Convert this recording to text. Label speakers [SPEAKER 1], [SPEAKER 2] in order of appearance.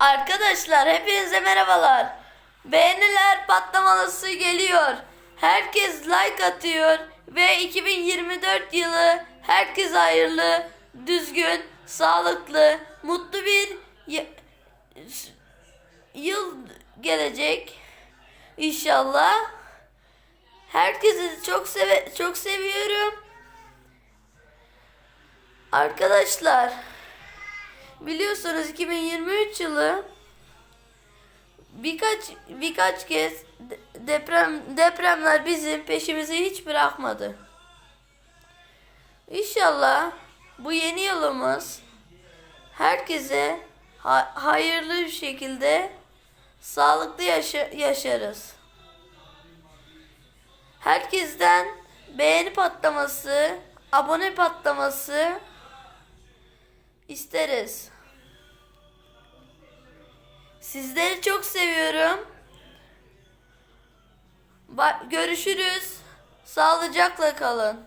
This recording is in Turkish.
[SPEAKER 1] Arkadaşlar hepinize merhabalar. Beğeniler patlamalısı geliyor. Herkes like atıyor ve 2024 yılı herkes hayırlı, düzgün, sağlıklı, mutlu bir yıl gelecek inşallah. Herkesi çok seve çok seviyorum. Arkadaşlar biliyorsunuz 2023 yılı birkaç birkaç kez de- deprem depremler bizim peşimizi hiç bırakmadı. İnşallah bu yeni yılımız herkese ha- hayırlı bir şekilde sağlıklı yaşa- yaşarız. Herkesten beğeni patlaması, abone patlaması isteriz. Sizleri çok seviyorum. Ba- görüşürüz. Sağlıcakla kalın.